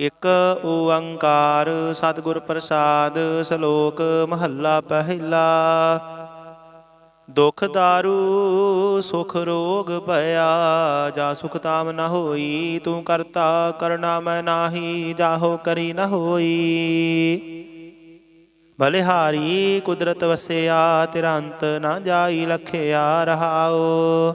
ਇਕ ਓੰਕਾਰ ਸਤਿਗੁਰ ਪ੍ਰਸਾਦ ਸ਼ਲੋਕ ਮਹੱਲਾ ਪਹਿਲਾ। ਦੁਖ ਦਾਰੂ, ਸੁਖ ਰੋਗ ਭਇਆ, ਜਾ ਸੁਖ ਤਾਮ ਨ ਹੋਈ, ਤੂੰ ਕਰਤਾ ਕਰਨਾ ਮੈਂ ਨਾਹੀ, ਜਾਹੋ ਕਰੀ ਨ ਹੋਈ। ਬਲਿਹਾਰੀ ਕੁਦਰਤ ਵਸਿਆ, ਤਿਰੰਤ ਅੰਤ ਨਾ ਜਾਈ ਲਖਿਆ ਰਹਾਓ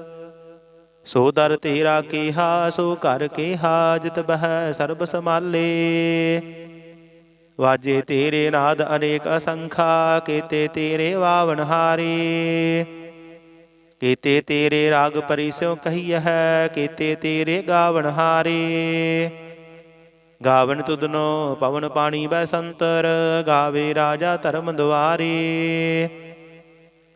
ਸੋ ਦਰ ਤੇਰਾ ਕੀਹਾ, ਸੋ ਘਰ ਕੀਹਾ ਜਿਤ ਬਹਿ ਸਰਬ ਸਮਾਲੇ ਵਾਜੇ ਤੇਰੇ ਨਾਦ ਅਨੇਕ ਅਸੰਖਾ, ਕੀਤੇ ਤੇਰੇ ਵਾਵਨ ਹਾਰੇ। ਕੀਤੇ ਤੇਰੇ ਰਾਗ ਪਰਿਸਿਓ ਕਹੀਐ ਹੈ, ਕੀਤੇ ਤੇਰੇ ਗਾਵਨ ਹਾਰੇ। ਗਾਵਨ ਤੁਧਨੋ ਪਵਨ ਪਾਣੀ ਬੈ ਸੰਤਰ, ਗਾਵੇ ਰਾਜਾ ਧਰਮ ਦੁਆਰੇ।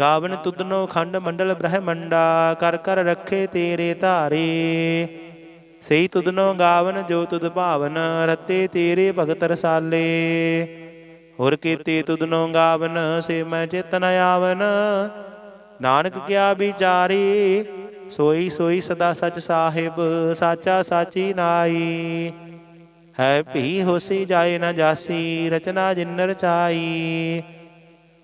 ਗਾਵਨ ਤੁਧਨੋ ਖੰਡ ਮੰਡਲ ਬ੍ਰਹਮੰਡਾ, ਕਰ ਕਰ ਰੱਖੇ ਤੇਰੇ ਧਾਰੇ। ਸਈ ਤੁਧਨੋ ਗਾਵਨ, ਜੋ ਤੁਦ ਭਾਵਨ, ਰਤੇ ਤੇਰੇ ਭਗਤ ਰਸਾਲੇ। ਹੋਰ ਕੀਤੇ ਤੁਦਨੋ ਗਾਵਨ, ਸੇ ਮੈਂ ਚੇਤਨ ਆਵਨ। ਨਾਨਕ ਕਿਆ ਵਿਚਾਰੀ, ਸੋਈ ਸੋਈ ਸਦਾ ਸਚ ਸਾਹਿਬ, ਸਾਚਾ ਸਾਚੀ ਨਾਈ ਹੈ ਭੀ ਹੋਸੀ ਜਾਏ ਨਾ ਜਾਸੀ, ਰਚਨਾ ਜਿਨ ਰਚਾਈ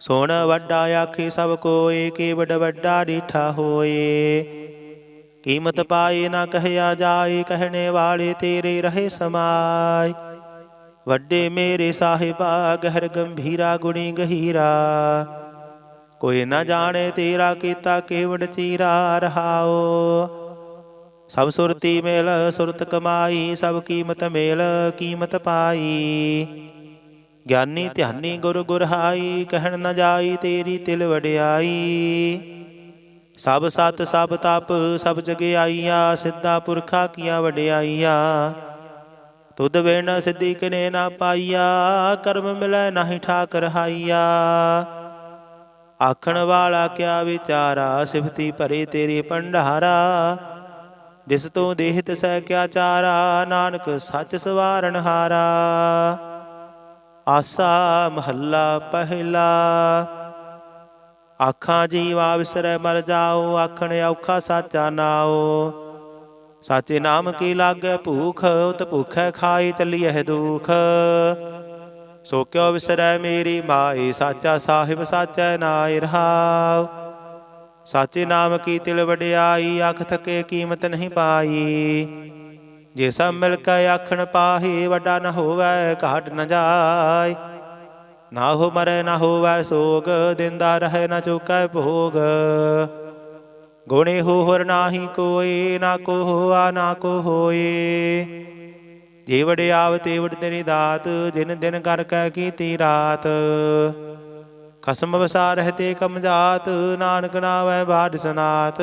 ਸੋਣ ਵੱਡਾ ਆਖੀ ਸਭ ਕੋਏ ਕੇਵਡ ਵੱਡਾ ਡੀਠਾ ਹੋਏ। ਕੀਮਤ ਪਾਏ ਨਾ ਕਹਿਆ ਜਾਏ ਕਹਿਣੇ ਵਾਲੇ ਤੇਰੇ ਰਹੇ ਸਮਾਏ ਵੱਡੇ ਮੇਰੇ ਸਾਹਿਬਾ, ਗਹਿਰ ਗੰਭੀਰਾ, ਗੁਣੀ ਗਹੀਰਾ। ਕੋਈ ਨਾ ਜਾਣੇ ਤੇਰਾ ਕੀਤਾ ਕੇਵੜ ਚੀਰਾ, ਰਹਾਓ। ਸਭ ਸੁਰਤੀ ਮੇਲ, ਸੁਰਤ ਕਮਾਈ, ਸਭ ਕੀਮਤ ਮੇਲ, ਕੀਮਤ ਪਾਈ। ਗਿਆਨੀ ਧਿਆਨੀ ਗੁਰ ਗੁਰਹਾਈ, ਕਹਿਣ ਨਾ ਜਾਈ ਤੇਰੀ ਤਿਲ ਵਡਿਆਈ। ਸਭ ਸਤ, ਸਭ ਤਪ, ਸਭ ਜਗਿਆਈਆ ਸਿੱਧਾ ਪੁਰਖਾ ਕੀਆ ਵਡਿਆਈਆ। ਤੁਧ ਬਿਨ ਸਿੱਧੀ ਕਿਨੇ ਨਾ ਪਾਈਆ, ਕਰਮ ਮਿਲੈ ਨਾਹੀ ਠਾਕ ਰਹਾਈਆ ਆਖਣ ਵਾਲਾ ਕਿਆ ਵਿਚਾਰਾ, ਸਿਫਤੀ ਭਰੇ ਤੇਰੇ ਭੰਡਾਰਾ। ਜਿਸ ਤੋਂ ਦੇਹ ਤਸੈ ਕਿਆ ਚਾਰਾ, ਨਾਨਕ ਸੱਚ ਸਵਾਰਨ ਹਾਰਾ। ਆਸਾ ਮਹੱਲਾ ਪਹਿਲਾ। ਆਖਾਂ ਜੀਵਾ ਵਿਸਰੈ ਮਰ ਜਾਓ, ਆਖਣ ਔਖਾ ਸਾਚਾ ਨਾਓ ਸਾਚੇ ਨਾਮ ਕੀ ਲਾਗੈ ਭੂਖ, ਉਤ ਭੁਖੈ ਖਾਈ ਚੱਲੀਐ ਦੁਖ। ਸੋ ਕਿਉ ਵਿਸਰੈ ਮੇਰੀ ਮਾਈ, ਸਾਚਾ ਸਾਹਿਬ ਸਾਚੈ ਨਾਇ ਰਹਾਉ। ਸਾਚੇ ਨਾਮ ਕੀ ਤਿਲ ਵਡਿਆਈ, ਅੱਖ ਥਕੇ ਕੀਮਤ ਨਹੀਂ ਪਾਈ। ਜੇ ਸਭ ਮਿਲ ਕੇ ਆਖਣ ਪਾਹੀ ਵੱਡਾ ਨ ਹੋਵੇ, ਘਾਟ ਨ ਜਾਏ। ਨਾ ਹੋ ਮਰੇ, ਨਾ ਹੋਵੇ ਸੋਗ, ਦਿੰਦਾ ਰਹੇ, ਨਾ ਚੁਕੈ ਭੋਗ। ਗੁਣੇ ਹੋ ਹਰ ਨਾਹੀ ਕੋਈ, ਨਾ ਕੋ ਹੋਆ, ਨਾ ਕੋ ਹੋਏ। ਜੇ ਵਡਿਆਵ ਤੇ ਵਡ ਤੇਰੀ ਦਾਤ, ਜਿਨ ਦਿਨ ਕਰ ਕੈ ਕੀਤੀ ਰਾਤ। ਖਸਮ ਵਸਾ ਰਹਤੇ ਕਮ ਜਾਤ, ਨਾਨਕ ਨਾਵੈ ਬਾਦ ਸਨਾਤ।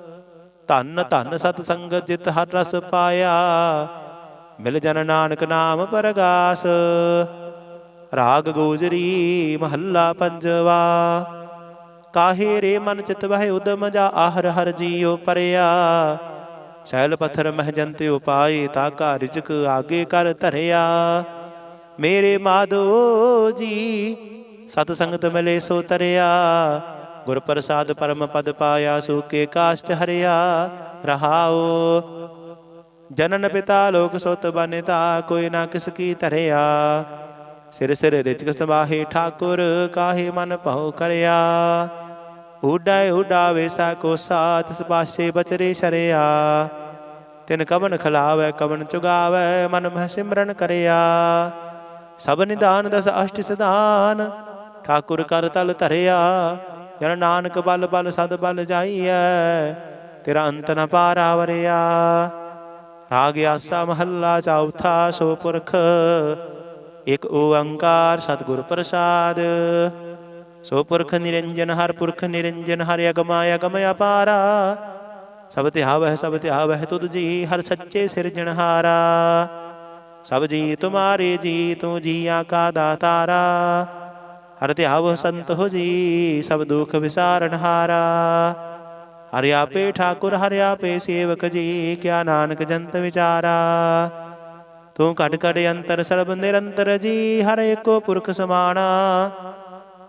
ਧੰਨ ਧੰਨ ਸਤ ਸੰਗਤ ਜਿਤ ਹਰ ਰਸ ਪਾਇਆ। ਮਿਲ ਜਨ ਨਾਨਕ ਨਾਮ ਪਰਗਾਸ। ਰਾਗ ਗੋਜਰੀ ਮਹੱਲਾ ਪੰਜਵਾ। ਕਾਹੇ ਰੇ ਮਨ ਚਿਤ ਵਹਿ ਉਦਮ ਜਾ ਆਹਰ ਹਰ ਜੀਉ ਪਰਿਆ। ਸੈਲ ਪੱਥਰ ਮਹਿ ਜੰਤਿ ਉਪਾਏ ਤਾ ਕਾ ਰਿਜਕ ਆਗੇ ਕਰ ਧਰਿਆ। ਮੇਰੇ ਮਾਧੋ ਜੀ ਸਤ ਸੰਗਤ ਮਿਲੇ ਸੋ ਤਰਿਆ। ਗੁਰ ਪ੍ਰਸਾਦ ਪਰਮ ਪਦ ਪਾਇਆ, ਸੂਕੇ ਕਾਸ਼ਟ ਹਰਿਆ ਰਹਾਓ ਜਨਨ ਪਿਤਾ ਲੋਕ ਸੁਤ ਬਨਿਤਾ, ਕੋਈ ਨਾ ਕਿਸ ਕੀ ਧਰਿਆ। ਸਿਰ ਸਿਰ ਰਿਚਕ ਸਮਾਹੇ ਠਾਕੁਰ, ਕਾਹੇ ਮਨ ਭਉ ਕਰਿਆ। ਉਡਾਏ ਉਡਾਵੇ ਸਾ ਕੋ ਸਾਥ ਸਪਾਸ਼ੇ ਬਚਰੇ ਸ਼ਰਿਆ। ਤਿਨ ਕਵਨ ਖਲਾਵੇ, ਕਵਨ ਚੁਗਾਵੇ, ਮਨ ਮਹਿ ਸਿਮਰਨ ਕਰਿਆ। ਸਭ ਨਿਦਾਨ ਦਸ ਅਸ਼ਟ ਸਿਧਾਨ, ਠਾਕੁਰ ਕਰ ਤਲ ਧਰਿਆ। ਜਨ ਨਾਨਕ ਬਲ ਬਲ ਸਦ ਬਲ ਜਾਈਐ, ਤੇਰਾ ਅੰਤ ਨ ਪਾਰਾ ਰਾਗ ਆਸਾ ਮਹੱਲਾ ਚੌਥਾ ਸੋ ਪੁਰਖ ਇਕ ਓੰਕਾਰ ਸਤਿਗੁਰ ਪ੍ਰਸਾਦ। ਸੋ ਪੁਰਖ ਨਿਰੰਜਨ, ਹਰ ਪੁਰਖ ਨਿਰੰਜਨ, ਹਰਿ ਅਗਮਾ ਅਗਮ ਅਪਾਰਾ। ਸਭ ਧਿਆਵਹਿ ਸਭ ਧਿਆਵਹਿ ਤੁਧ ਜੀ, ਹਰ ਸੱਚੇ ਸਿਰਜਣਹਾਰਾ ਸਭ ਜੀ ਤੁਮਾਰੇ ਜੀ, ਤੂੰ ਜੀਆਂ ਕਾ ਦਾਤਾਰਾ। ਹਰ ਧਿਆਵ ਸੰਤ ਹੋ ਜੀ, ਸਭ ਦੁਖ ਵਿਸਾਰਨ ਹਾਰਾ। ਹਰਿ ਆਪੇ ਠਾਕੁਰ, ਹਰਿ ਆਪੇ ਸੇਵਕ ਜੀ, ਕਿਆ ਨਾਨਕ ਜੰਤ ਵਿਚਾਰਾ। ਤੂੰ ਘਟ ਘਟ ਅੰਤਰ ਸਰਬ ਨਿਰੰਤਰ ਜੀ, ਹਰ ਏਕੋ ਪੁਰਖ ਸਮਾਣਾ।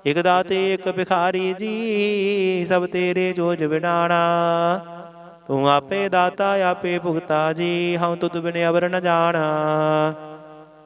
ਇਕ ਦਾਤੇ, ਇਕ ਭਿਖਾਰੀ ਜੀ, ਸਭ ਤੇਰੇ ਜੋਜ ਵਿਡਾਣਾ ਤੂੰ ਆਪੇ ਦਾਤਾ, ਆਪੇ ਭੁਗਤਾ ਜੀ, ਹਉ ਤੁਧ ਬਿਨ ਅਵਰ ਨ ਜਾਣਾ।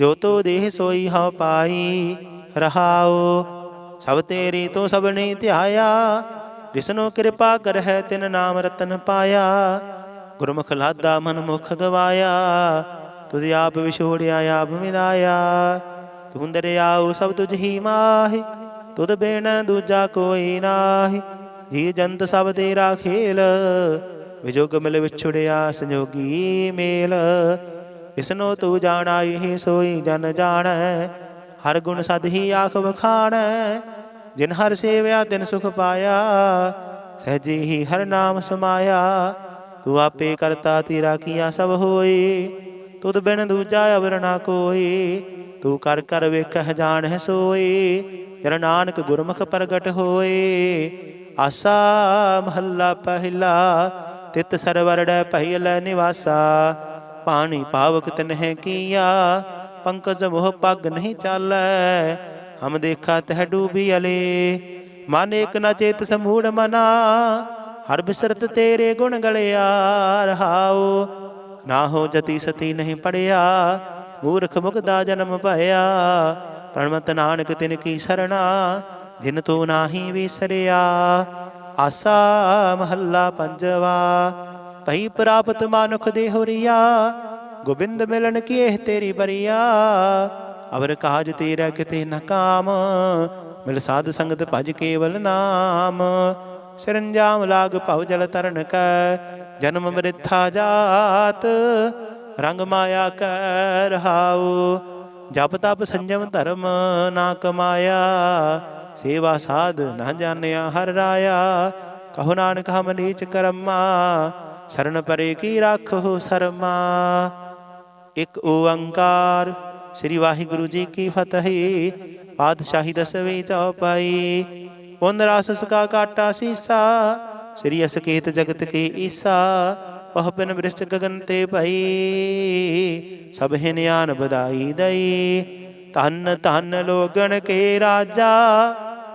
ਜੋ ਤੋ ਦੇਹ ਸੋਈ ਹਉ ਪਾਈ ਰਹਾਉ ਸਭ ਤੇਰੀ ਤੋ ਸਭਨੀ ਧਿਆਇਆ। ਜਿਸਨੋ ਕਿਰਪਾ ਕਰਹਿ, ਤਿਨ ਨਾਮ ਰਤਨ ਪਾਇਆ। ਗੁਰਮੁਖ ਲਾਦਾ ਮਨ ਮੁਖ ਗਵਾਇਆ। ਤੁਧ ਆਪ ਵਿਛੋੜਿਆ, ਆਪ ਮਿਲਾਇਆ। ਤੂੰ ਦਰਿਆਉ ਸਭ ਤੁਝ ਹੀ ਮਾਹਿ। ਤੁਧ ਬਿਨ ਦੂਜਾ ਕੋਈ ਨਾਹੀ। ਜੀ ਜੰਤ ਸਭ ਤੇਰਾ ਖੇਲ। ਵਿਜੋਗ ਮਿਲ ਵਿਛੜਿਆ, ਸੰਜੋਗੀ ਮੇਲ। ਇਸਨੋ ਤੂੰ ਜਾਣਾ ਇਹ ਸੋਈ ਜਨ ਜਾਣੈ, ਹਰ ਗੁਣ ਸਦ ਹੀ ਆਖ ਵਖਾਣੈ। ਜਿਨ ਹਰ ਸੇਵਿਆ ਤਿਨ ਸੁਖ ਪਾਇਆ, ਸਹਜੇ ਹੀ ਹਰ ਨਾਮ ਸਮਾਇਆ। ਤੂੰ ਆਪੇ ਕਰਤਾ ਤੇਰਾ ਕੀਆ ਸਭ ਹੋਏ ਤੁਧ ਬਿਨ ਦੂਜਾ ਅਵਰ ਨਾ ਕੋਈ। ਤੂੰ ਕਰ ਕਰ ਵੇਖਹਿ ਜਾਣਹਿ ਸੋਏ ਜਰ ਨਾਨਕ ਗੁਰਮੁਖ ਪ੍ਰਗਟ ਹੋਏ ਆਸਾ ਮਹੱਲਾ ਪਹਿਲਾ, ਤਿਤ ਸਰਵਰੜੈ ਪਹਿਲੇ ਨਿਵਾਸਾ। ਪਾਣੀ ਪਾਵਕ ਤਨਹਿ ਕੀਆ, ਪੰਕਜ ਮੋਹ ਪੱਗ ਨਹੀਂ ਚਾਲੈ। ਹਮ ਦੇਖਾ ਤਹ ਡੂਬੀ ਅਲੇ, ਮਨ ਇਕ ਨ ਚੇਤ ਸਮੂੜ ਮਨਾ। ਹਰ ਬਿਸਰਤ ਤੇਰੇ ਗੁਣ ਗਲਿਆ ਰਹਾਉ ਨਾ ਹੋ ਜਤੀ ਸਤੀ ਨਹੀਂ ਪੜਿਆ। ਮੂਰਖ ਮੁਕਦਾ ਜਨਮ ਭਇਆ, ਪ੍ਰਣਮਤ ਨਾਨਕ ਤਿਨ ਕੀ ਸਰਣਾ। ਜਿਨ ਤੂੰ ਨਾਹੀ ਵਿਸਰਿਆ, ਆਸਾ ਮਹੱਲਾ ਪੰਜਵਾ। ਭਈ ਪ੍ਰਾਪਤ ਮਾਨੁਖ ਦੇ ਹੋਰੀਆ ਗੋਬਿੰਦ ਮਿਲਣ ਕੀ ਇਹ ਤੇਰੀ ਬਰੀਆ। ਅਵਰ ਕਾਜ ਤੇਰਾ ਕਿਤੇ ਨਾ ਕਾਮ। ਮਿਲ ਸਾਧ ਸੰਗਤ ਭਜ ਕੇਵਲ ਨਾਮ। ਸਿਰੰਜਾਮ ਲਾਗ ਭਉ ਜਲ ਤਰਨ ਕੈ। ਜਨਮ ਮ੍ਰਿਥਾ ਜਾਤ। ਰੰਗ ਮਾਇਆ ਕੈ ਰਹਾਉ। ਜਪ ਤਪ ਸੰਜਮ ਧਰਮ ਨਾ ਕਮਾਇਆ। ਸੇਵਾ ਸਾਧ ਨਾ ਜਾਣਿਆ ਹਰ ਰਾਇਆ। ਕਹੋ ਨਾਨਕ ਹਮ ਨੀਚ ਕਰਮਾ। ਸਰਨ ਪਰੇ ਕੀ ਰਾਖੋ ਸਰਮਾ? ਇੱਕ ਓੰਕਾਰ, ਸ੍ਰੀ ਵਾਹਿਗੁਰੂ ਜੀ ਕੀ ਫਤਿਹ। ਪਾਤਸ਼ਾਹੀ ਦਸਵੇਂ ਚੌਪਾਈ। ਪੁੰਨ ਰਸ ਕਾ ਕਾਟਾ ਸੀਸਾ, ਸ੍ਰੀ ਅਸਕੇਤ ਜਗਤ ਕੇ ਈਸਾ। ਪਹ ਪਿਨ ਬ੍ਰਿਸ਼ਟ ਗਗਨ ਤੇ ਭਈ, ਸਭ ਹੈ ਨਿਆਨ ਬਧਾਈ ਦਈ। ਧੰਨ ਧੰਨ ਲੋਗਣ ਕੇ ਰਾਜਾ,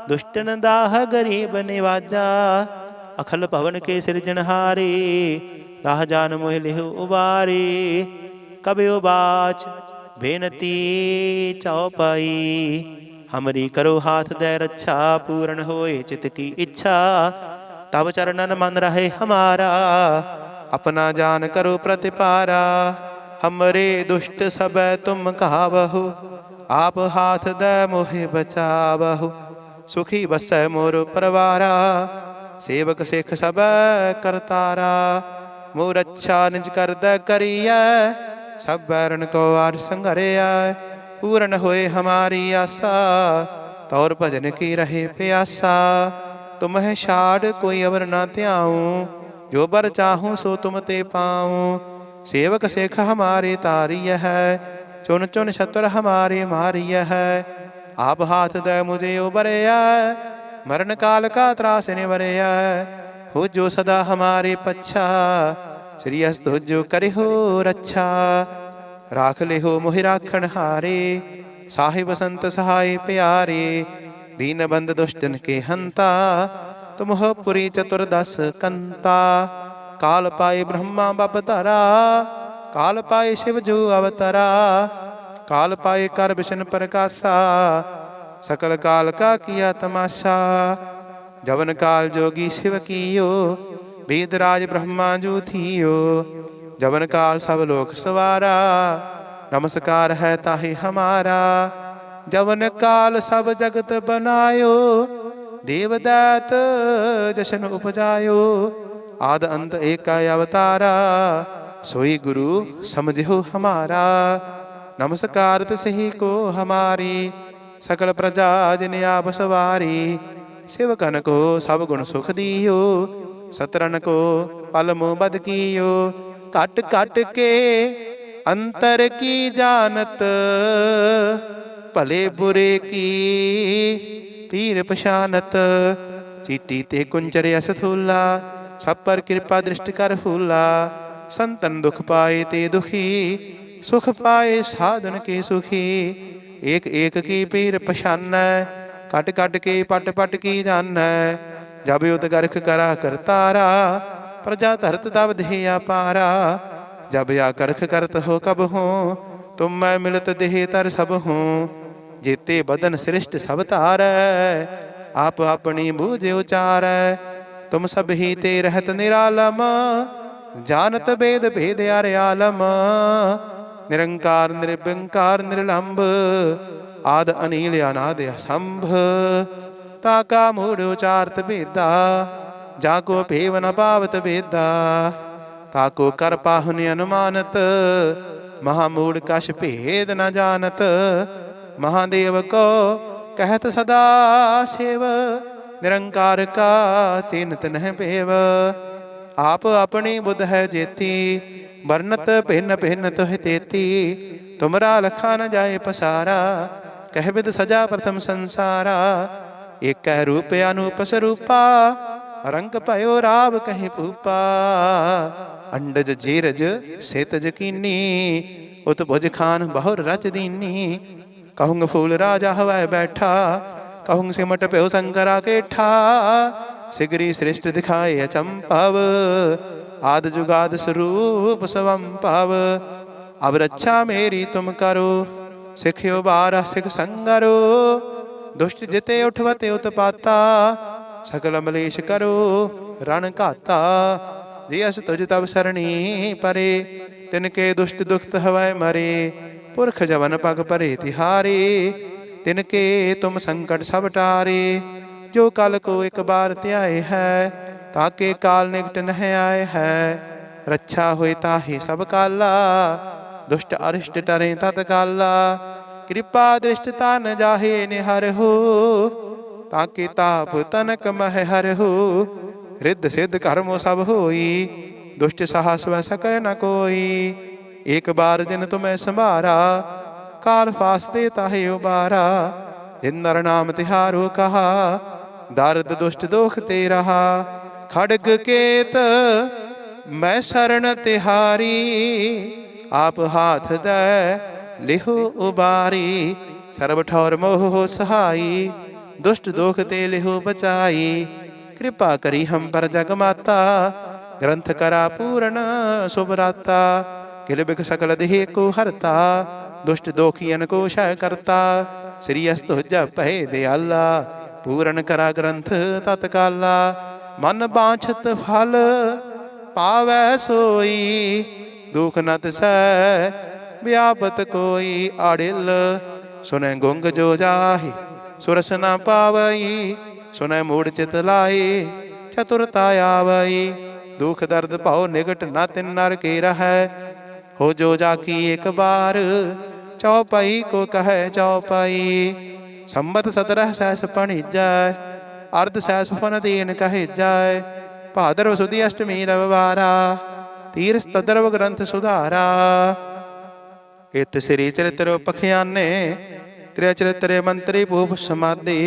ਦੁਸ਼ਟਨ ਦਾਹ ਗਰੀਬ ਨਿਵਾਜਾ। ਅਖਲ ਭਵਨ ਕੇ ਸਿਰਜਣਹਾਰੇ ਤਾਹ ਜਾਨ ਮੋਹਿ ਲਿਹੁ ਉਬਾਰੇ। ਕਬਿਉ ਬਾਚ, ਬੇਨਤੀ ਚਾਉ ਪਾਈ। ਹਮਰੀ ਕਰੋ ਹਾਥ ਦੇ ਰੱਛਾ, ਪੂਰਨ ਹੋਏ ਚਿਤ ਕੀ ਇੱਛਾ। ਤਬ ਚਰਨਨ ਮਨ ਰਹੇ ਹਮਾਰਾ, ਆਪਣਾ ਜਾਨ ਕਰੋ ਪ੍ਰਤਿਪਾਰਾ। ਹਮਰੇ ਦੁਸ਼ਟ ਸਬੈ ਤੁਮ ਕਹਾਵਹੁ, ਆਪ ਹਾਥ ਦੇ ਮੋਹਿ ਬਚਾਵਹੁ। ਸੁਖੀ ਬਸੈ ਮੋਰ ਪਰਵਾਰਾ। ਸੇਵਕ ਸਿੱਖ ਸਭ ਕਰਤਾਰਾ ਮੋ ਰੱਛਾ ਨਿਜ ਕਰਦਾ ਕਰੀਐ, ਸਭ ਬੈਰਨ ਕੋ ਆਰ ਸੰਘਰਿਆ ਪੂਰਨ ਹੋਏ ਹਮਾਰੀ ਆਸਾ, ਤੌਰ ਭਜਨ ਕੀ ਰਹੇ ਪਿਆਸਾ, ਤੁਮਹਿ ਛਾੜ ਕੋਈ ਅਵਰ ਨਾ ਧਿਆਉ, ਜੋ ਬਰ ਚਾਹੂ ਸੋ ਤੁਮ ਤੇ ਪਾਉ, ਸੇਵਕ ਸਿੱਖ ਹਮਾਰੇ ਤਾਰੀਐ ਹੈ, ਚੁਣ ਚੁਣ ਸ਼ਤਰ ਹਮਾਰੇ ਮਾਰੀਐ ਹੈ, ਆਪ ਹਾਥ ਦੇ ਮੁਝੇ ਉਬਰਿਆ ਮਰਨ ਕਾਲ ਕਾ ਤਰਾਸ ਨਿਵਰਿਆ। ਹੋ ਜੋ ਸਦਾ ਹਮਾਰੇ ਪੱਛਾ। ਸ੍ਰੀ ਅਸਤ ਜੋ ਕਰਿਓ ਰੱਛਾ। ਰਾਖ ਲਿਓ ਮੋਹਿ ਰਾਖਣ ਹਾਰੇ। ਸਾਹਿਬ ਸੰਤ ਸਹਾਈ ਪਿਆਰੇ। ਦੀਨ ਬੰਦ ਦੁਸ਼ਟਨ ਕੇ ਹੰਤਾ। ਤੁਮਹ ਪੁਰੀ ਚਤੁਰਦਸ ਕੰਤਾ। ਕਾਲ ਪਾਏ ਬ੍ਰਹਮਾ ਬਪ ਧਰਾ। ਕਾਲ ਪਾਏ ਸ਼ਿਵ ਜੋ ਅਵਤਰਾ। ਕਾਲ ਪਾਏ ਕਰ ਵਿਸ਼ਨ ਪ੍ਰਕਾਸ਼ਾ। ਸਕਲ ਕਾਲ ਕਾ ਕੀਆ ਤਮਾਸ਼ਾ, ਜਵਨ ਕਾਲ ਜੋਗੀ ਸ਼ਿਵ ਕੀਓ ਵੇਦ ਰਾਜ ਬ੍ਰਹਮਾ ਜੂ ਥੀਓ, ਜਵਨ ਕਾਲ ਸਭ ਲੋਕ ਸਵਾਰਾ, ਨਮਸਕਾਰ ਹੈ ਤਾਹੀ ਹਮਾਰਾ, ਜਵਨ ਕਾਲ ਸਭ ਜਗਤ ਬਨਾਇਓ ਦੇਵਦਾਤ ਜਸ਼ਨ ਉਪਜਾਇਓ, ਆਦ ਅੰਤ ਏਕਾ ਅਵਤਾਰਾ, ਸੋਈ ਗੁਰੂ ਸਮਝਿਓ ਹਮਾਰਾ, ਨਮਸਕਾਰ ਤਸਹੀ ਕੋ ਹਮਾਰੀ ਸਕਲ ਪ੍ਰਜਾ ਜਿਨ ਆਪ ਸਵਾਰੀ, ਸੇਵਕਨ ਕੋ ਸਭ ਗੁਣ ਸੁਖ ਦੀਓ ਸਤਰਨ ਕੋ ਪਲ ਮੋ ਬਦ ਕੀਓ। ਘਟ ਘਟ ਕੇ ਅੰਤਰ ਕੀ ਜਾਣਤ, ਭਲੇ ਬੁਰੇ ਕੀ ਪੀਰ ਪਛਾਨਤ। ਚੀਟੀ ਤੇ ਕੁੰਚਰ ਅਸ ਥੂਲਾ ਸਭ ਪਰ ਕਿਰਪਾ ਦ੍ਰਿਸ਼ਟ ਕਰ ਫੂਲਾ। ਸੰਤਨ ਦੁਖ ਪਾਏ ਤੇ ਦੁਖੀ, ਸੁਖ ਪਾਏ ਸਾਧਨ ਕੇ ਸੁਖੀ। ਏਕ ਏਕ ਕੀ ਪੀਰ ਪਛਾਨੈ? ਕਟ ਕਟ ਕੇ, ਪਟ ਪਟ ਕੀ ਜਾਣੈ ਜਬ ਉਦਗਰਖ ਕਰਾ ਕਰਤਾਰਾ ਪ੍ਰਜਾ ਧਰਤ ਤਬ ਦੇਹ ਆਪਾਰਾ ਜਬ ਆ ਕਰਖ ਕਰਤ ਹੋ ਕਬ ਹੋ, ਤੁਮ ਮੈਂ ਮਿਲਤ ਦੇਹ ਤਰ ਸਭ ਹੂੰ। ਜੀਤੇ ਬਦਨ ਸ੍ਰਿਸ਼ਟ ਸਭ ਧਾਰੈ, ਆਪ ਆਪਣੀ ਬੂਝ ਉਚਾਰੈ। ਤੁਮ ਸਭ ਹੀ ਤੇ ਰਹਿਤ ਨਿਰਾਲਮ ਜਾਣਤ ਬੇਦ ਭੇਦ ਅਰ ਆਲਮ। ਨਿਰੰਕਾਰ ਨਿਰਬੰਕਾਰ ਨਿਰਲੰਭ ਆਦ ਅਨੀਲ ਅਨਾਦ ਸੰਭ ਤਾ ਕਾ ਮੂੜ ਉਚਾਰਤ ਭੇਦਾ ਜਾ ਕੋ ਭੇਵ ਪਾਵਤ ਭੇਦਾ ਤਾ ਕੋ ਕਰ ਪਾਹੁਨ ਅਨੁਮਾਨਤ ਮਹਾ ਮੂੜ ਕਸ਼ ਭੇਦ ਨ ਜਾਣਤ ਮਹਾਦੇਵ ਕੋ ਕਹਿਤ ਸਦਾ ਸੇਵ ਨਿਰੰਕਾਰ ਕਾ ਚਿੰਤ ਨਹਿ ਭੇਵ ਆਪ ਆਪਣੀ ਬੁੱਧ ਹੈ ਜੇਤੀ ਵਰਨਤ ਭਿੰਨ ਭਿੰਨ ਤੋਹਿ ਤੇਤੀ, ਤੁਮਰਾ ਲਖਾ ਨ ਜਾਏ ਪਸਾਰਾ, ਕਹਿ ਬਿਦ ਸਜਾ ਪ੍ਰਥਮ ਸੰਸਾਰਾ, ਏਕੈ ਰੂਪ ਅਨੂਪ ਸਰੂਪਾ, ਰੰਗ ਭਇਓ ਰਾਵ ਕਹਿ ਭੂਪਾ, ਅੰਡਜ ਜੀਰਜ ਸੇਤਜ ਕੀਨੀ, ਉਤ ਭੁਜ ਖਾਨ ਬਹੁ ਰਚ ਦੀਨੀ ਕਹੂੰ ਫੂਲ ਰਾਜਾ ਹਵੈ ਬੈਠਾ ਕਹੂੰ ਸਿਮਟ ਭਇਓ ਸੰਕਰਾ ਕੇਠਾ, ਸਿਗਰੀ ਸ੍ਰਿਸ਼ਟ ਦਿਖਾਏ ਅਚੰਪਵ ਆਦ ਜੁਗਾਦ ਸਰੂਪ ਸਵੰ ਭਾਵ। ਅਬ ਰੱਛਾ ਮੇਰੀ ਤੁਮ ਕਰੋ, ਸਿਖਿਓ ਬਾਰ ਸਿਖ ਸੰਗਰੋ। ਦੁਸ਼ਟ ਜਿਤੇ ਉਠਵਤੇ ਉਤਪਾਤਾ ਸਕਲ ਮਲੇਸ਼ ਕਰੋ, ਰਣ ਘਾਤਾ। ਜੇ ਅਸ ਤੁਜ ਤਬ ਸਰਣੀ ਪਰੇ, ਤਿਨ ਕੇ ਦੁਸ਼ਟ ਦੁਖਤ ਹਵੈ ਮਰੇ। ਪੁਰਖ ਜਵਨ ਪਗ ਪਰੇ ਤਿਹਾਰੇ, ਤਿਨ ਕੇ ਤੁਮ ਸੰਕਟ ਸਭ ਟਾਰੇ। ਜੋ ਕਲ ਕੋ ਇੱਕ ਬਾਰ ਧਿਆਏ ਹੈ ਤਾਕੇ ਕਾਲ ਨਿਕਟ ਨਹਿ ਆਏ ਹੈ, ਰੱਛਾ ਹੋਏ ਤਾਹੀ ਸਭ ਕਾਲਾ। ਦੁਸ਼ਟ ਅਰਿਸ਼ਟ ਟਰੇ ਤਤ ਕਾਲਾ, ਕਿਰਪਾ ਦ੍ਰਿਸ਼ਟ ਤਨ ਜਾਹੇ ਨਿਹਰ ਹੋ। ਤਾਕੇ ਤਾਪ ਤਨਕ ਮਹਿ ਹਰ ਹੋ, ਰਿੱਧ ਸਿੱਧ ਕਰਮੋ ਸਭ ਹੋਈ। ਦੁਸ਼ਟ ਸਾਹਸ ਵੈ ਸਕੈ ਨ ਕੋਈ, ਏਕ ਬਾਰ ਜਿਨ ਤੁਮੈ ਸੰਭਾਰਾ, ਕਾਲ ਫਾਸਤੇ ਤਾਹੇ ਉਬਾਰਾ। ਜਿਨ ਨਰ ਨਾਮ ਤਿਹਾਰੋ ਕਹਾ, ਦਰਦ ਦੁਸ਼ਟ ਦੋਖ ਤੇ ਰਹਾ। ਖੜਗ ਕੇਤ, ਮੈਂ ਸ਼ਰਨ ਤਿਹਾਰੀ, ਆਪ ਹਾਥ ਦੈ ਲਿਹੋ ਉਬਾਰੀ। ਸਰਬ ਠੌਰ ਮੋਹ ਸਹਾਈ, ਦੁਸ਼ਟ ਦੋਖ ਤੇ ਲਿਹੋ ਬਚਾਈ। ਕਿਰਪਾ ਕਰੀ ਹਮ ਪਰ ਜਗ ਮਾਤਾ, ਗ੍ਰੰਥ ਕਰਾ ਪੂਰਨ ਸੁਭਰਾਤਾ ਕਿਲ ਬਿਕ ਸਕਲ ਦੇਹ ਕੋ ਹਰਤਾ, ਦੁਸ਼ਟ ਦੋਖੀਆਂ ਕੋ ਸ਼ੈ ਕਰਤਾ। ਸ੍ਰੀ ਅਸਤੁਜ ਭੈ ਦਿਆਲਾ, ਪੂਰਨ ਕਰਾ ਗ੍ਰੰਥ ਤਤਕਾਲਾ। ਮਨ ਬਾਛਤ ਫਲ ਪਾਵੈ ਸੋਈ, ਦੁਖ ਨ ਤਿਸੈ ਵਿਆਪਤ ਕੋਈ ਆੜਿਲ ਸੁਨੈ ਗੁੰਗ ਜੋ ਜਾਹੀ, ਸੁਰਸ ਨ ਪਾਵਈ ਸੁਨੈ ਮੂੜ ਚਿਤ ਲਾਈ ਚਤੁਰਤਾ ਆਵਈ। ਦੁਖ ਦਰਦ ਭਉ ਨਿਗਟ ਨਾ ਤਿਨ ਨਰ ਕੇ ਰਹੈ, ਹੋ ਜੋ ਜਾ ਕੀ ਇੱਕ ਬਾਰ ਚੌਪਈ ਕੋ ਕਹੈ ਚੌਪਈ ਸੰਬਤ ਸਤਰਹ ਸਹਿਸ ਪਣੀਜੈ ਅਰਧ ਸਹਿਸ ਫਨ ਦੀਨ ਕਹਿਜੈ ਭਾਦਰਵ ਸੁਦੀ ਅਸ਼ਟਮੀ ਰਵਵਾਰਾ ਤੀਰਸ ਤਦਰਵ ਗ੍ਰੰਥ ਸੁਧਾਰਾ। ਇਤ ਸ੍ਰੀ ਚਰਿਤ੍ਰ ਪਖਿਆਨੇ ਤ੍ਰਿ ਚਰਿਤ੍ਰੇ ਮੰਤਰੀ ਭੂਪ ਸਮਾਧੀ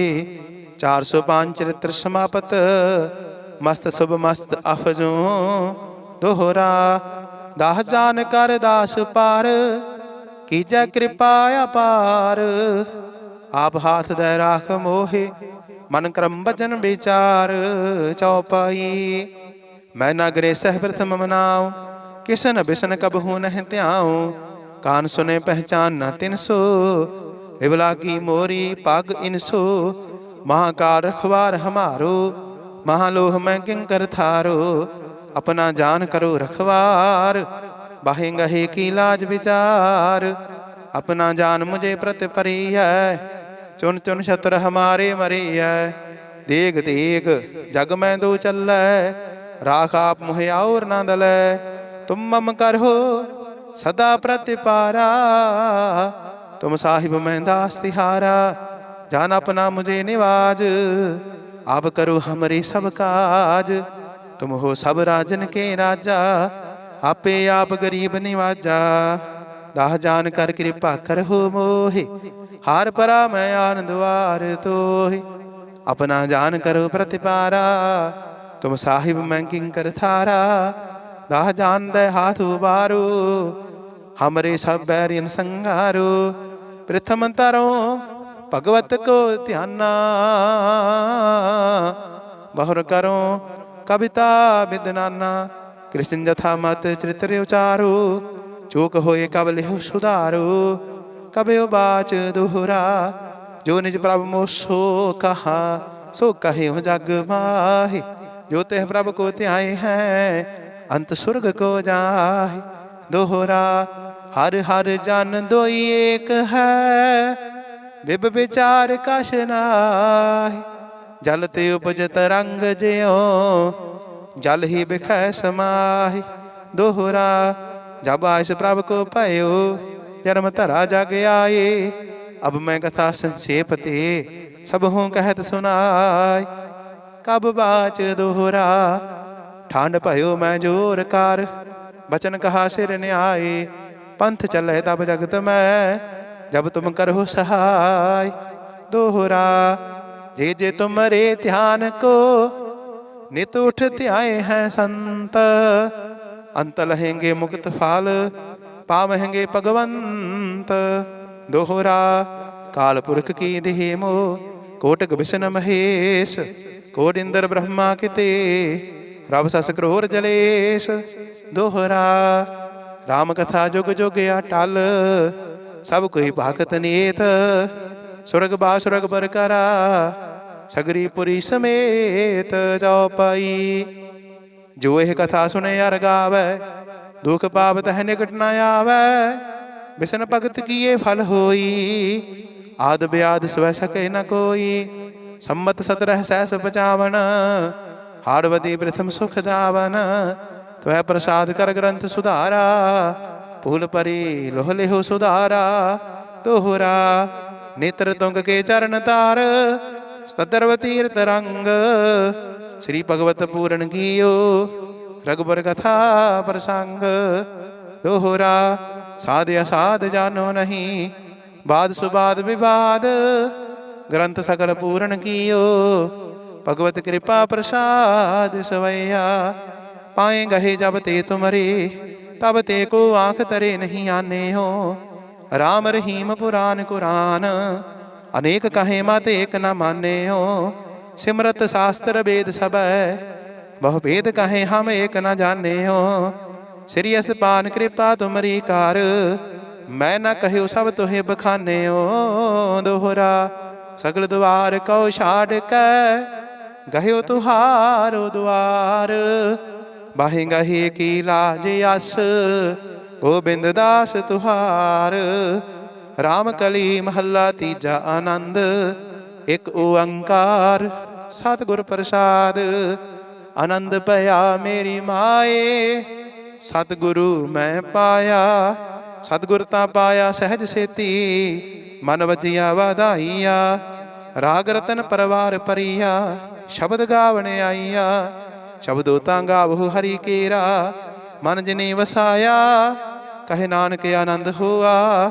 405 ਚਰਿਤ੍ਰ ਸਮਾਪਤ, ਮਸਤ ਸੁਭ ਮਸਤ ਅਫਜੂ ਦੋਹਰਾ। ਦਾਸ ਜਾਨ ਕਰ ਦਾਸ ਪਾਰ, ਕੀਜੈ ਕਿਰਪਾ ਅਪਾਰ। ਆਪ ਹਾਥ ਦੇ ਰਾਖ ਮੋਹੇ ਮਨ ਕਰਮ ਬਚਨ ਵਿਚਾਰ ਚੌਪਾਈ ਮੈਂ ਨਗਰੇ ਸਹਿ ਪ੍ਰਥਮ ਮਨਾਉ, ਕਿਸਨ ਬਿਸਨ ਕਬਹੂ ਨਹਿ ਧਿਆਉ। ਕਾਨ ਸੁਨੇ ਪਹਿਚਾਨ ਨਾ ਤਿਨਸੋ ਇਵਲਾ ਕੀ ਮੋਰੀ ਪਗ ਇਨਸੋ ਮਹਾਕਾਰ ਰਖਵਾਰ ਹਮਾਰੋ, ਮਹਾਲੋਹ ਮੈਂ ਕਿੰਕਰ ਥਾਰੋ। ਆਪਣਾ ਜਾਨ ਕਰੋ ਰਖਵਾਰ, ਬਾਹੇ ਗਹੇ ਕੀ ਲਾਜ ਵਿਚਾਰ। ਆਪਣਾ ਜਾਨ ਮੁਝੇ ਪ੍ਰਤਿ ਹੈ ਚੁਣ ਚੁਣ ਛਤਰ ਹਮਾਰੇ ਮਰੀਐ। ਦੇਗ ਦੇਗ ਜਗ ਮੈਂ ਦੋ ਚੱਲੈ। ਰਾਖ ਆਪ ਮੁਹਿ ਔਰ ਨਾ ਦਲੈ। ਤੁਮ ਮਮ ਕਰਹੁ ਸਦਾ ਪ੍ਰਤਿਪਾਰਾ। ਤੁਮ ਸਾਹਿਬ ਮੈਂ ਦਾਸ ਤਿਹਾਰਾ। ਜਾਨ ਆਪਣਾ ਮੁਝੇ ਨਿਵਾਜ। ਆਪ ਕਰੋ ਹਮਰੇ ਸਭ ਕਾਜ। ਤੁਮ ਹੋ ਸਭ ਰਾਜਨ ਕੇ ਰਾਜਾ। ਆਪੇ ਆਪ ਗਰੀਬ ਨਿਵਾਜਾ। ਦਾਹ ਜਾਨ ਕਰ ਕਿਰਪਾ ਕਰਹੁ ਮੋਹਿ, ਹਾਰ ਪਰਾ ਮੈਂ ਆਨੰਦ ਤੋਹਿ। ਆਪਣਾ ਜਾਨ ਕਰੋ ਪ੍ਰਤਿਪਾਰਾ, ਤੁਮ ਸਾਹਿਬ ਮੈਂ ਕਿੰਕਰ ਥਾਰਾ। ਦਾਹ ਜਾਨ ਦੇ ਹਾਥ ਉਬਾਰੋ, ਹਮਰੇ ਸਭ ਬੈਰਿਨ ਸੰਗਾਰੋ ਪ੍ਰਥਮ ਤਰੋ ਭਗਵਤ ਕੋ ਧਿਆਨਾ, ਬਹੁਰ ਕਰੋ ਕਵਿਤਾ ਬਿਦਨਾਨਾ ਕ੍ਰਿਸ਼ਨ ਜਥਾ ਮਤ ਚਰਿਤ੍ਰ ਉਚਾਰੂ। ਚੂਕ ਹੋਏ ਕਬ ਲਿਹੁ ਸੁਧਾਰੋ ਕਬਿਓ ਬਾਚ ਦੁਹਰਾ ਜੋ ਨਿਜ ਪ੍ਰਭ ਮੋਸੋ ਕਹਾ ਸੋ ਕਹੇ ਹੋ ਜਗ ਮਾਹਿ ਜੋ ਤਿਹ ਪ੍ਰਭ ਕੋ ਧਿਆਏ ਹੈ ਅੰਤ ਸੁਰਗ ਕੋ ਜਾਹਿ ਦੋਹਰਾ ਹਰ ਹਰ ਜਨ ਦੋਈ ਏਕ ਹੈ ਬਿਬ ਵਿਚਾਰ ਕਛ ਨਾਹਿ ਜਲ ਤੇ ਉਪਜ ਤਰੰਗ ਜਿਉ ਜਲ ਹੀ ਬਿਖੈ ਸਮਾਹਿ ਦੋਹਰਾ ਜਬ ਆਇਸ ਪ੍ਰਭ ਕੋ ਭਇਓ ਜਨਮ ਧਰਾ ਜਗ ਆਏ। ਅਬ ਮੈਂ ਕਥਾ ਸੰਖੇਪ ਤੇ ਸਭ ਹੂੰ ਕਹਿਤ ਸੁਨਾਈ ਕਬ ਬਾਚ ਦੋਹਰਾ, ਠੰਡ ਭਇਓ ਮੈਂ ਜੋਰ ਕਰ। ਬਚਨ ਕਹਾ ਸਿਰ ਨਿਆਏ, ਪੰਥ ਚੱਲੇ ਤਬ ਜਗਤ ਮੈਂ, ਜਬ ਤੁਮ ਕਰਹੁ ਸਹਾਈ। ਦੋਹਰਾ, ਜੇ ਜੇ ਤੁਮਰੇ ਧਿਆਨ ਕੋ, ਨਿਤ ਉਠ ਧਿਆਏ ਹੈ ਸੰਤ। ਅੰਤ ਲਹੇਂਗੇ ਮੁਕਤ ਫਲ, ਪਾਵਹਿੰਗੇ ਭਗਵੰਤ। ਦੋਹਰਾ ਕਾਲ ਪੁਰਖ ਕੀ ਦੇਹ ਮੋ ਕੋਟਕ ਬਿਸ਼ਨ ਮਹੇਸ਼। ਕੋਟ ਇੰਦਰ ਬ੍ਰਹਮਾ ਕਿਤੇ, ਰਬ ਸਸ ਕਰੋਰ ਜਲੇਸ਼। ਦੋਹਰਾ ਰਾਮ ਕਥਾ ਜੁਗ ਜੁਗ ਅਟਲ, ਸਭ ਕੋਈ ਭਗਤ ਨੀਤ। ਸੁਰਗ ਬਾਸੁਰਗ ਬਰ ਕਰਾ, ਸਗਰੀ ਪੁਰੀ ਸਮੇਤ ਚਉਪਈ ਜੋ ਇਹ ਕਥਾ ਸੁਣੇ ਅਰ ਦੁਖ ਪਾਪ ਤਹ ਨਿਕਟ ਨ ਆਵੇ, ਬਿਸਨ ਭਗਤ ਕੀਏ ਫਲ ਹੋਈ, ਆਦ ਬਿਆਦ ਸਵੈ ਸਕੈ ਨ ਕੋਈ, ਸੰਮਤ ਸਤਰਹ ਸਹਿਸ ਬਚਾਵਨ ਹਾੜਵਦੀ ਪ੍ਰਥਮ ਸੁਖ ਦਾਵਨ ਤਵੈ ਪ੍ਰਸਾਦ ਕਰ ਗ੍ਰੰਥ ਸੁਧਾਰਾ, ਭੂਲ ਪਰੀ ਲੋਹ ਲਿਹੁ ਸੁਧਾਰਾ, ਦੋਹਰਾ, ਨੇਤਰ ਤੁੰਗ ਕੇ ਚਰਨ ਤਾਰ ਸਤਰਵ ਤੀਰਤ ਰੰਗ ਸ੍ਰੀ ਭਗਵਤ ਪੂਰਨ ਕੀਓ ਰਗਬਰ ਕਥਾ ਪ੍ਰਸੰਗ ਦੋਹਰਾ ਸਾਧ ਅਸਾਧ ਜਾਣੋ ਨਹੀਂ ਬਾਦ ਸੁਬਾਦ ਵਿਵਾਦ ਗ੍ਰੰਥ ਸਕਲ ਪੂਰਨ ਕੀਓ ਭਗਵਤ ਕਿਰਪਾ ਪ੍ਰਸਾਦ ਸਵਈਆ ਪਾਏ ਗਹੇ ਜਬ ਤੇ ਤੁਮਰੇ ਤਬ ਤੇ ਕੋ ਆਂਖ ਤਰੇ ਨਹੀਂ ਆਨੇ ਹੋ ਰਾਮ ਰਹੀਮ ਪੁਰਾਨ ਕੁਰਾਨ ਅਨੇਕ ਕਹੇ ਮਤ ਏਕ ਨ ਮਾਨਿਓ, ਸਿਮਰਤ ਸ਼ਾਸਤਰ ਵੇਦ ਸਬੈ ਬਹੁ ਭੇਦ ਕਹੇ ਹਮ ਏਕ ਨਾ ਜਾਣਿਓ। ਸ੍ਰੀ ਅਸਪਾਨ ਕਿਰਪਾ ਤੁਮਰੀ ਕਰ, ਮੈਂ ਨਾ ਕਹਿਓ ਸਭ ਤੋਹਿ ਬਖਾਨਿਓ। ਦੋਹਰਾ, ਸਗਲ ਦੁਆਰ ਕਉ ਛਾੜ ਕੈ ਗਹਿਓ ਤੁਹਾਰੋ ਦੁਆਰ। ਬਾਹੇ ਗਹੇ ਕੀ ਲਾਜ ਅਸ, ਗੋਬਿੰਦ ਦਾਸ ਤੁਹਾਰ। ਰਾਮ ਕਲੀ ਮਹੱਲਾ ਤੀਜਾ ਆਨੰਦ, ਇੱਕ ਓੰਕਾਰ, ਸਤਿਗੁਰ ਪ੍ਰਸਾਦ। ਆਨੰਦ ਭਇਆ ਮੇਰੀ ਮਾਏ, ਸਤਿਗੁਰੂ ਮੈਂ ਪਾਇਆ। ਸਤਿਗੁਰ ਤਾਂ ਪਾਇਆ ਸਹਿਜ ਸੇਤੀ, ਮਨ ਵਜਿਆ ਵਧਾਈਆ। ਰਾਗ ਰਤਨ ਪਰਵਾਰ ਪਰੀਆ ਸ਼ਬਦ ਗਾਵਣ ਆਈਆ। ਸ਼ਬਦੋ ਤਾਂ ਗਾਵਹੁ ਹਰੀ ਕੇਰਾ, ਮਨ ਜਿਨੇ ਵਸਾਇਆ, ਕਹੇ ਨਾਨਕ ਆਨੰਦ ਹੋਆ।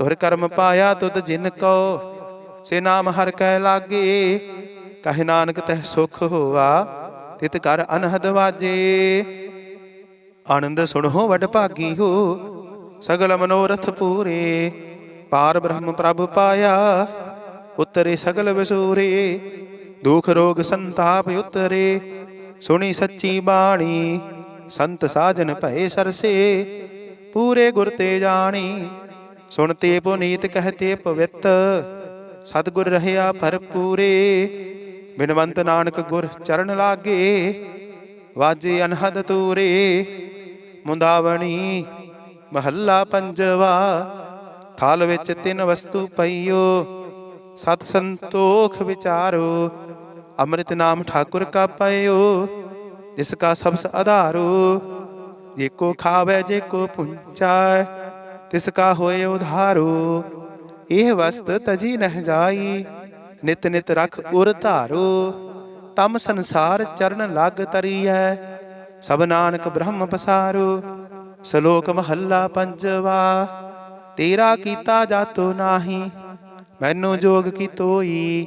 ਤੁਰ ਕਰਮ ਪਾਇਆ ਤੁਧ ਜਿਨ ਕੋ ਸੇ ਨਾਮ ਹਰ ਕਹਿ ਲਾਗੇ। ਕਹੇ ਨਾਨਕ ਤਹਿ ਸੁਖ ਹੋਆ, ਤਿਤ ਕਰ ਅਨਹਦ ਵਾਜੇ। ਆਨੰਦ ਸੁਣੋ ਵਡ ਭਾਗੀ ਹੋ, ਸਗਲ ਮਨੋਰਥ ਪੂਰੇ। ਪਾਰ ਬ੍ਰਹਮ ਪ੍ਰਭ ਪਾਇਆ, ਉਤਰੇ ਸਗਲ ਵਿਸੂਰੇ। ਦੁਖ ਰੋਗ ਸੰਤਾਪ ਉਤਰੇ, ਸੁਣੀ ਸੱਚੀ ਬਾਣੀ। ਸੰਤ ਸਾਜਨ ਭਏ ਸਰਸੇ, ਪੂਰੇ ਗੁਰ ਤੇ ਜਾਣੀ। ਸੁਣਤੇ ਪੁਨੀਤ ਕਹਤੇ ਪਵਿੱਤ, ਸਤਿਗੁਰ ਰਹਿਆ ਭਰਪੂਰੇ, ਬਿਨਵੰਤ ਨਾਨਕ ਗੁਰ ਚਰਨ ਲਾਗੇ, ਵਾਜੇ ਅਨਹਦ ਤੂਰੇ, ਮੁੰਦਾਵਣੀ ਮਹੱਲਾ ਪੰਜਵਾ, ਥਾਲ ਵਿੱਚ ਤਿੰਨ ਵਸਤੂ ਪਈਓ, ਸਤ ਸੰਤੋਖ ਵਿਚਾਰੋ, ਅੰਮ੍ਰਿਤ ਨਾਮ ਠਾਕੁਰ ਕਾ ਪਇਓ, ਜਿਸ ਕਾ ਸਬਸ ਆਧਾਰੋ, ਜੇ ਕੋ ਖਾਵੇ, ਜੇ ਕੋ ਪੁੰਚਾਏ ਤਿਸ ਕਾ ਹੋਏ ਉਧਾਰੋ, ਇਹ ਵਸਤ ਤਜੀ ਨਹਿ ਜਾਈ, ਨਿਤ ਨਿਤ ਰਖ ਉਰ ਧਾਰੋ, ਤਮ ਸੰਸਾਰ ਚਰਨ ਲਗ ਤਰੀਐ, ਸਭ ਨਾਨਕ ਬ੍ਰਹਮ ਪਸਾਰੋ, ਸ਼ਲੋਕ ਮਹੱਲਾ ਪੰਜਵਾ, ਤੇਰਾ ਕੀਤਾ ਜਾਤੋ ਨਾਹੀ, ਮੈਨੂੰ ਜੋਗ ਕੀ ਤੋਈ,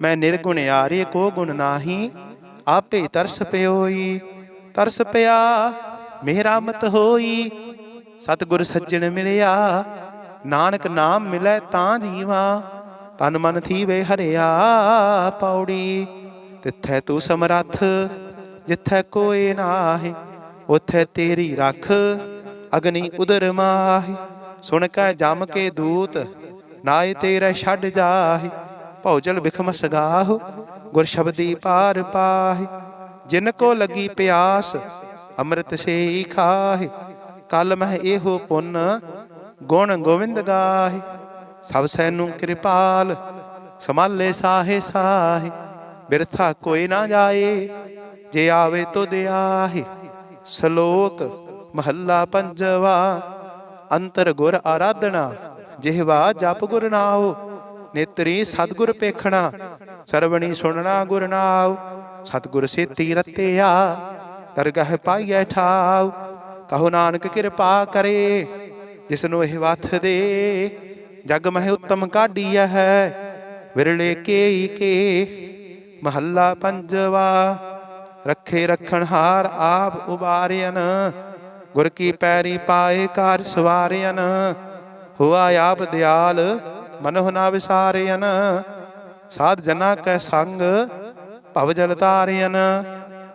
ਮੈਂ ਨਿਰਗੁਣ ਆਰੇ ਕੋ ਗੁਣ ਨਾਹੀ, ਆਪੇ ਤਰਸ ਪਿਓਈ, ਤਰਸ ਪਿਆ, ਮੇਰਾ ਮਤ ਹੋਈ ਸਤਿਗੁਰ ਸੱਜਣ ਮਿਲਿਆ, ਨਾਨਕ ਨਾਮ ਮਿਲੈ ਤਾਂ ਜੀਵਾ, ਤਨ ਮਨ ਥੀਵੇ ਹਰਿਆ ਪੌੜੀ। ਤਿੱਥੈ ਤੂੰ ਸਮਰੱਥ, ਜਿੱਥੈ ਕੋਈ ਨਾਹੀ, ਉਥੇ ਤੇਰੀ ਰੱਖ, ਅਗਨੀ ਉਦਰ ਮਾਹੀ। ਸੁਣ ਕੈ ਜਮ ਕੇ ਦੂਤ ਨਾਏ ਤੇਰੇ ਛੱਡ ਜਾਹੀ। ਭੌਜਲ ਬਿਖਮ ਸਗਾਹੁ, ਗੁਰ ਸ਼ਬਦੀ ਪਾਰ ਪਾਹੀ। ਜਿਨ ਕੋ ਲੱਗੀ ਪਿਆਸ, ਅੰਮ੍ਰਿਤ ਸੇ ਖਾਹੀ। ਕਲ ਮਹਿ ਇਹੋ ਪੁੰਨ, ਗੁਣ ਗੋਵਿੰਦ ਗਾਹੀ, ਸਭ ਸੈਨੂੰ ਕਿਰਪਾਲ ਸਮਾਲੇ ਸਾਹੇ ਸਾਹੇ, ਬਿਰਥਾ ਕੋਈ ਨਾ ਜਾਏ, ਜੇ ਆਵੇ ਤੁਧ ਆਹੇ ਸ਼ਲੋਕ ਮਹੱਲਾ ਪੰਜਵਾ, ਅੰਤਰ ਗੁਰ ਆਰਾਧਨਾ, ਜਿਹਵਾ ਜਪ ਗੁਰ ਨਾਉ, ਨੇਤਰੀ ਸਤਗੁਰ ਪੇਖਣਾ, ਸਰਵਣੀ ਸੁਣਨਾ ਗੁਰ ਨਾਉ, ਸਤਗੁਰ ਸੇਤੀ ਰਤਿਆ, ਦਰਗਾਹ ਪਾਈਐ ਠਾਉ ਕਹੋ ਨਾਨਕ ਕਿਰਪਾ ਕਰੇ ਜਿਸ ਨੂੰ ਇਹ ਵਥ ਦੇ। ਜਗ ਮਹਿ ਉਤਮ ਕਾਢੀਐ ਹੈ, ਵਿਰਲੇ ਕੇਈ ਕੇ। ਮਹੱਲਾ ਪੰਜਵਾ, ਰੱਖੇ ਰਖਣ ਹਾਰ ਆਪ ਉਬਾਰਿਆਨ ਗੁਰ ਕੀ ਪੈਰੀ ਪਾਏ ਕਾਰ ਸਵਾਰਿਆਨ ਹੁਆ ਆਪ ਦਿਆਲ, ਮਨਹੁ ਨਾ ਵਿਸਾਰਿਆਨ ਸਾਧ ਜਨਾ ਕੈ ਸੰਗ, ਭਵ ਜਲ ਤਾਰਿਆਨ